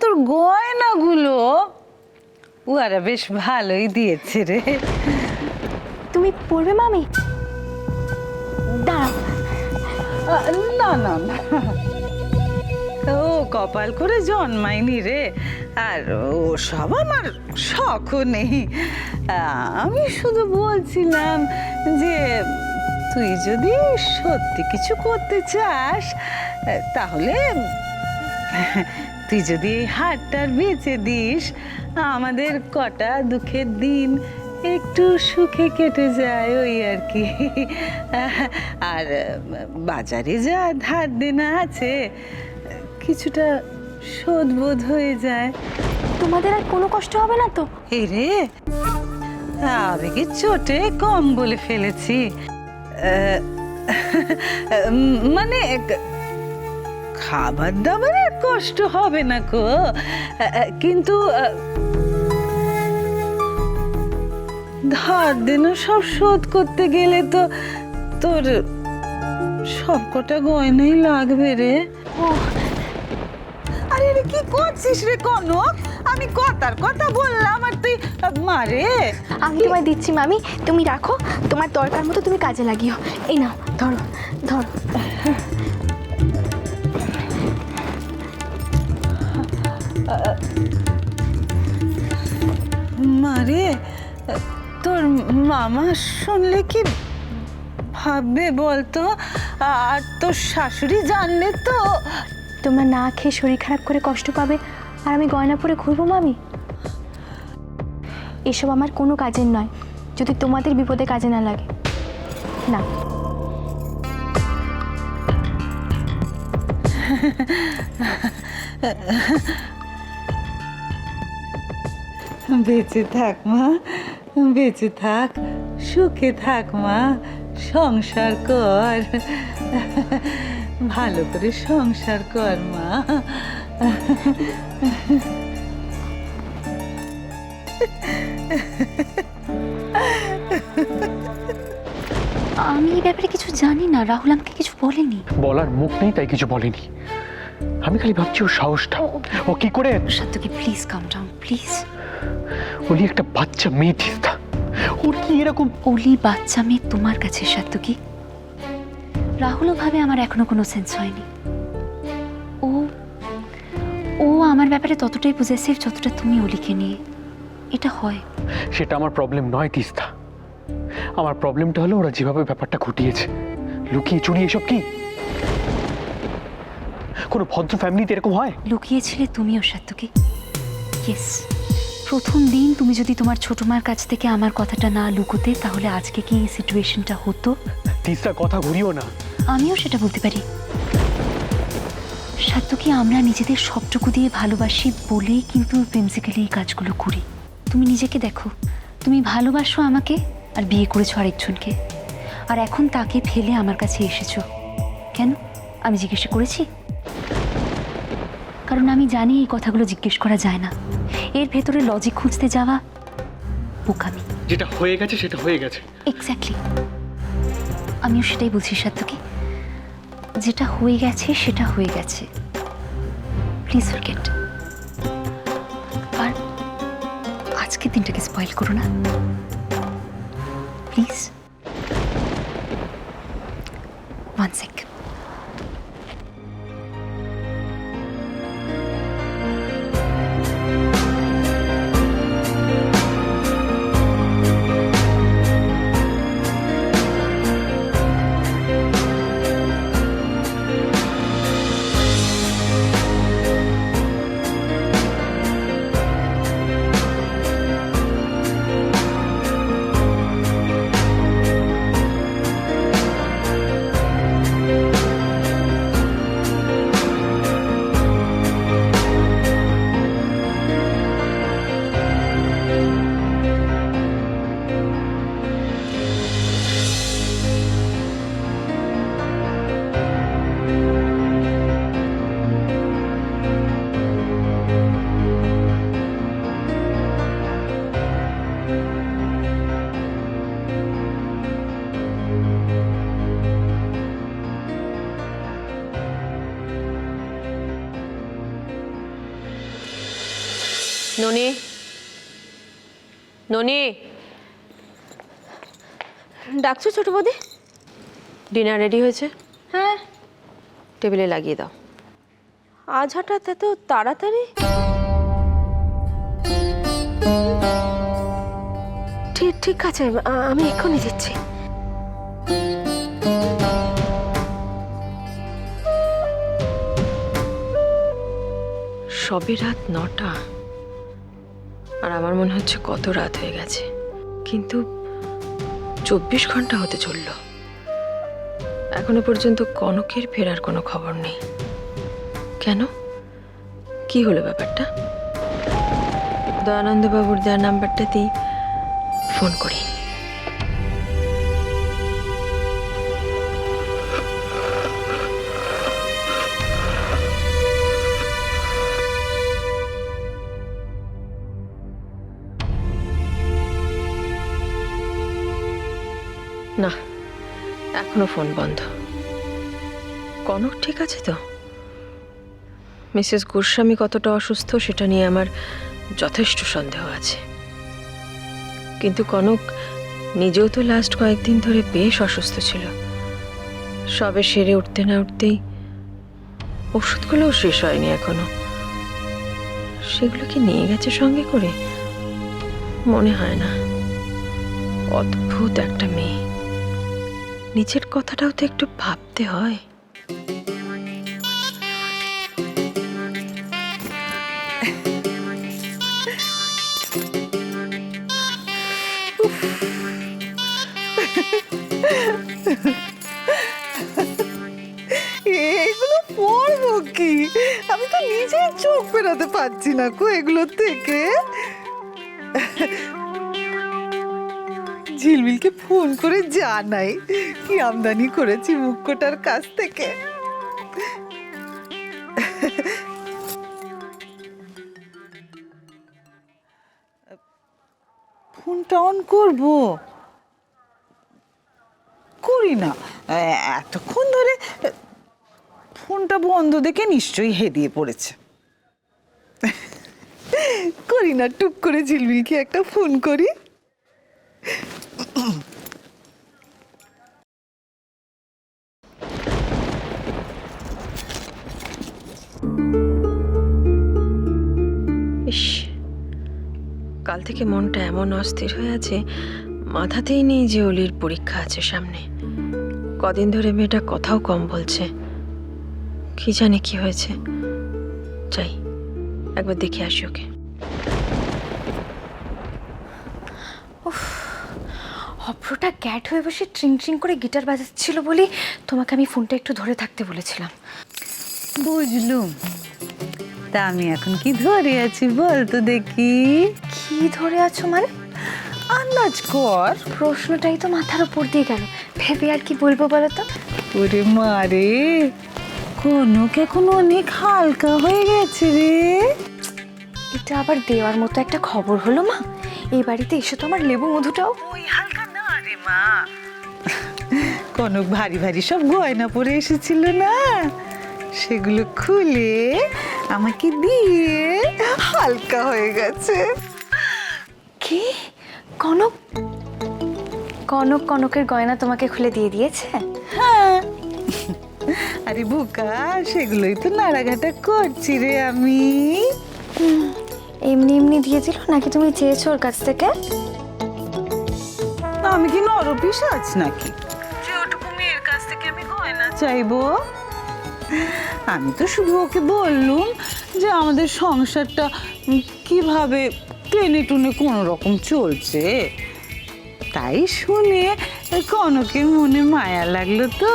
তোর গয়নাগুলো? উয়ারা বেশ ভালোই দিয়েছে রে। তুমি পড়বে মামি? দাঁড়াও। না না না। ও কপাল করে জন্মায়নি রে। আর ও সব আমার শখও নেই। আমি শুধু বলছিলাম যে তুই যদি সত্যি কিছু করতে চাস তাহলে তুই যদি এই হাটটার বেচে দিস আমাদের কটা দুঃখের দিন একটু সুখে কেটে যায় ওই আর কি। আর বাজারে যা ধার দেনা আছে কিছুটা শোধ বোধ হয়ে যায়। তোমাদের আর কোনো কষ্ট হবে না তো? এই রে আবেগে চোটে কম বলে ফেলেছি। মানে খাবার দাবারের কষ্ট হবে না কো কিন্তু ধার দেনা সব শোধ করতে গেলে তো তোর সব কটা গয়নাই লাগবে রে। আরে রে কি করছিস রে কনক? আমি কথার কথা বললাম আর তুই মারে আমি তোমায় দিচ্ছি মামি। তুমি রাখো তোমার দরকার মতো তুমি কাজে লাগিও। এই নাও ধরো ধরো। মামা শুনলে কি ভাববে বলতো? আর তোর শাশুড়ি জানলে তো তোমরা না খেয়ে শরীর খারাপ করে কষ্ট পাবে আর আমি গয়না পরে ঘুরবো মামি? এসব আমার কোনো কাজের নয় যদি তোমাদের বিপদে কাজে না লাগে। না। বেঁচে থাক মা। বেঁচে থাক সুখে থাক মা সংসার কর। ভালো করে সংসার কর মা। আমি এই ব্যাপারে কিছু জানি না রাহুল আমাকে কিছু বলেনি। বলার মুখ নেই তাই কিছু বলেনি। আমি খালি ভাবছি ওর সাহসটা ও কি করে সত্যকি প্লিজ কাম ডাউন প্লিজ ওলি একটা বাচ্চা মেয়ে তিস্তা ওর কি এরকম ওলি বাচ্চা মেয়ে তোমার কাছে সত্যকি রাহুলও ভাবে আমার এখনও কোনো সেন্স হয়নি। ও ও আমার ব্যাপারে ততটাই পজেসিভ যতটা তুমি ওলিকে নিয়ে। এটা হয়। সেটা আমার প্রবলেম নয় তিস্তা। আমার প্রবলেমটা হলো ওরা যেভাবে ব্যাপারটা ঘটিয়েছে। লুকিয়ে চুরি এসব কি? কোনো ভদ্র ফ্যামিলিতে এরকম হয়? লুকিয়েছিলে তুমিও সত্যকি ইয়েস প্রথম দিন তুমি যদি তোমার ছোট মার কাছ থেকে আমার কথাটা না লুকোতে তাহলে আজকে কি এই সিচুয়েশনটা হতো? তিস্তা কথা ঘুরিও না। আমিও সেটা বলতে পারি। সত্য কি আমরা নিজেদের সবটুকু দিয়ে ভালোবাসি বলেই কিন্তু প্রিন্সিক্যালি এই কাজগুলো করি। তুমি নিজেকে দেখো। তুমি ভালোবাসো আমাকে আর বিয়ে করেছ আরেকজনকে। আর এখন তাকে ফেলে আমার কাছে এসেছ। কেন? আমি জিজ্ঞেস করেছি? কারণ আমি জানি এই কথাগুলো জিজ্ঞেস করা যায় না। এর ভেতরে লজিক খুঁজতে যাওয়া বোকামি। যেটা হয়ে গেছে সেটা হয়ে গেছে। এক্স্যাক্টলি আমিও সেটাই বলছি সাত্তকি যেটা হয়ে গেছে সেটা হয়ে গেছে। প্লিজ ফরগেট আর আজকের দিনটাকে স্পয়েল করো না। প্লিজ ওয়ান সেক ননি ননি ডাকছো ছোট বৌদি? ডিনার রেডি হয়েছে? হ্যাঁ। টেবিলে লাগিয়ে দাও। আজ হঠাৎ এত তাড়াতাড়ি? ঠিক ঠিক আছে আমি এক্ষুনি দিচ্ছি। সবে রাত নটা। আর আমার মনে হচ্ছে কত রাত হয়ে গেছে। কিন্তু চব্বিশ ঘণ্টা হতে চলল। এখনও পর্যন্ত কনকের ফেরার কোনো খবর নেই। কেন? কি হলো ব্যাপারটা? দয়ানন্দবাবুর দেওয়া নাম্বারটাতেই ফোন করি। না, এখনও ফোন বন্ধ। কনক ঠিক আছে তো? মিসেস গোস্বামী কতটা অসুস্থ সেটা নিয়ে আমার যথেষ্ট সন্দেহ আছে। কিন্তু কনক নিজেও তো লাস্ট কয়েকদিন ধরে বেশ অসুস্থ ছিল। সবে সেরে উঠতে না উঠতেই ওষুধগুলোও শেষ হয়নি এখনও। সেগুলো কি নিয়ে গেছে সঙ্গে করে? মনে হয় না। অদ্ভুত একটা মেয়ে। নিজের কথাটাও তো একটু ভাবতে হয়। এগুলো কি? আমি তো নিজেই চোখ বেরোতে পারছি না কো এগুলোর থেকে। ঝিলমিলকে ফোন করে জানাই কি আমদানি করেছি মুখ্যটার কাছ থেকে। ফোনটা অন করব? করি না। এতক্ষণ ধরে ফোনটা বন্ধ দেখে নিশ্চয়ই হেদিয়ে পড়েছে। করি না, টুক করে ঝিলমিলকে একটা ফোন করি। কাল থেকে মনটা এমন অস্থির হয়ে আছে মাথাতেই নেই যে অলির পরীক্ষা আছে সামনে। কদিন ধরে মেয়েটা কথাও কম বলছে। কি জানে কি হয়েছে। যাই একবার দেখে আসি ওকে। অভ্রটা গ্যাট হয়ে বসে ট্রিং ট্রিং করে গিটার বাজাচ্ছিল বলেই তোমাকে আমি ফোনটা একটু ধরে থাকতে বলেছিলাম। বুঝলুম। তা আমি এখন কি ধরে আছি বল তো দেখি। কি ধরে আছো মানে? আন্দাজ কর প্রশ্নটাই তো মাথার উপর দিয়ে গেল। ভেবে আর কি বলব বলো তো ওরে মারে কনক এখন অনেক হালকা হয়ে গেছে রে। এটা আবার দেওয়ার মতো একটা খবর হলো মা। এই বাড়িতে এসে তো আমার লেবু মধুটাও। ওই হালকা না রে মা। কনক ভারী ভারী সব গয়না পরে এসেছিল না? সেগুলো খুলে আমাকে দিয়ে হালকা হয়ে গেছে। কি? কনক? কনক কনকের গয়না তোমাকে খুলে দিয়ে দিয়েছে? হ্যাঁ। আরে বোকা সেগুলোই তো নাড়াঘাটা করছি রে আমি। এমনি এমনি দিয়ে দিল নাকি তুমি চেয়েছো ওর কাছ থেকে? আমি কি নরপিস আছ নাকি? যে ওটুকু মেয়ের কাছ থেকে আমি গয়না চাইব? আমি তো শুধু ওকে বললুম যে আমাদের সংসারটা কীভাবে টেনে টুনে কোনো রকম চলছে। তাই শুনে কনকের মনে মায়া লাগল তো।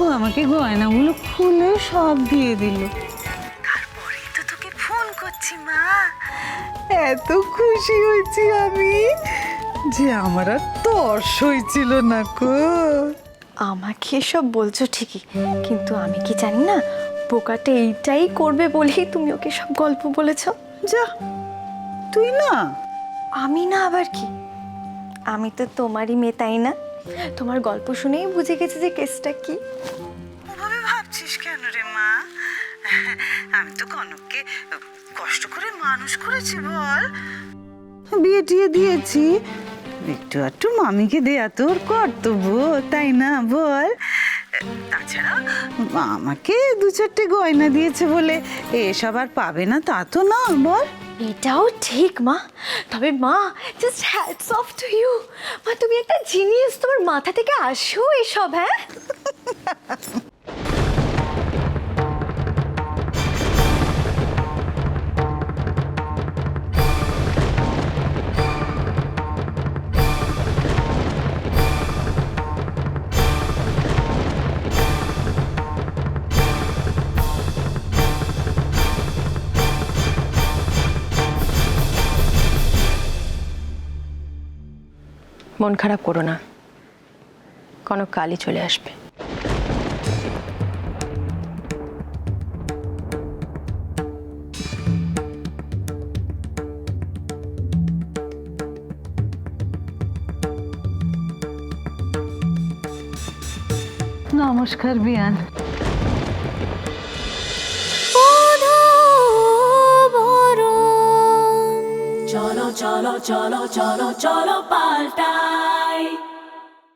ও আমাকে গয়নাগুলো খুলে সব দিয়ে দিল। তারপরেই তো তোকে ফোন করছি মা। এত খুশি হয়েছি আমি যে আমার আর তর্স হয়েছিল না কো। আমাকে এসব বলছো ঠিকই কিন্তু আমি কি জানি না বোকাটা এইটাই করবে বলেই তুমি ওকে সব গল্প বলেছ। যা তুই না? আমি না আবার কি? আমি তো তোমারই মেয়ে তাই না? তোমার গল্প শুনেই বুঝে গেছি যে কেসটা কি। ওভাবে ভাবছিস কেন রে মা? আমি তো কনককে কষ্ট করে মানুষ করেছি বল। বিয়ে টিয়ে দিয়েছি। একটু একটু মামিকে দেয়া তোর কর্তব্য তাই না বল? তাছাড়া আমাকে দু চারটে গয়না দিয়েছে বলে এসব আর পাবে না তা তো না বল। এটাও ঠিক, মা। তবে, মা just hats off to you মা, তুমি একটা জিনিস তোমার মাথা থেকে আসো এসব হ্যাঁ? মন খারাপ করো না। কোনো কালই চলে আসবে। নমস্কার বিয়ান। cholo cholo cholo cholo cholo I'll die.